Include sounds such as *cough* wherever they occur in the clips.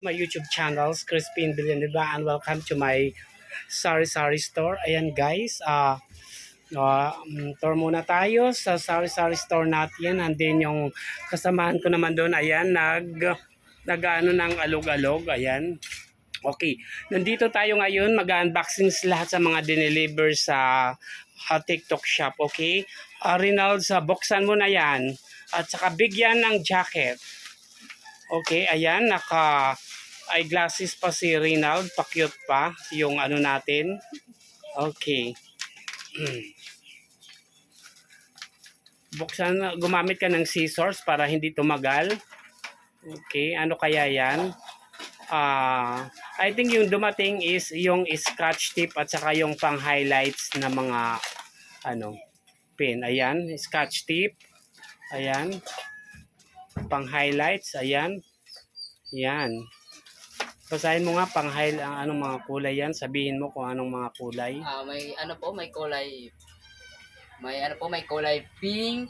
my YouTube channels, Crispin Villanueva, and welcome to my Sari Sari store. Ayan guys, ah uh, tour muna tayo sa Sari Sari store natin. And then yung kasamahan ko naman doon, ayan, nag, nag-ano ng alog-alog, ayan. Okay, nandito tayo ngayon, mag-unboxing lahat sa mga dineliver sa ah, TikTok shop, okay? Uh, Rinald, sa buksan mo na yan. At saka bigyan ng jacket. Okay, ayan, naka eyeglasses pa si Rinald, pa-cute pa yung ano natin. Okay. *clears throat* Buksan, gumamit ka ng scissors para hindi tumagal. Okay, ano kaya yan? Ah, I think yung dumating is yung scotch tip at saka yung pang highlights na mga ano pin. Ayan, scotch tip. Ayan. Pang highlights, ayan. Yan. Basahin mo nga pang highlight ang anong mga kulay yan. Sabihin mo kung anong mga kulay. Ah, may ano po, may kulay may ano po, may kulay pink,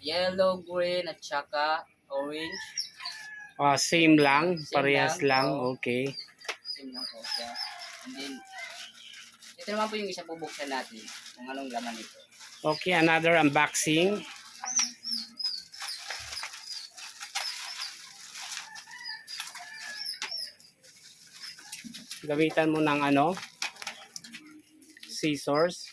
yellow, green at saka orange. Ah, same lang, Same parehas lang, lang. oo. Okay. Same lang po siya. And then ito naman po yung isa bubuksan natin kung anong laman nito. Okay, another unboxing. Gamitan mo ng ano? Scissors.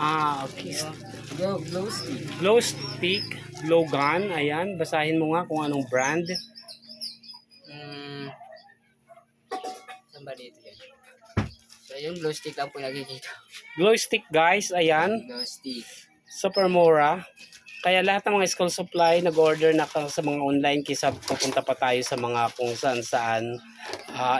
Ah, okay. Go, glow stick. Glow stick, glow gun, ayan. Basahin mo nga kung anong brand. Mm, ba dito yan? So yung glow stick lang po nakikita. Glow stick guys, ayan. Glow stick. Super mura. Kaya lahat ng mga school supply, nag-order na sa mga online kisa pupunta pa tayo sa mga kung saan saan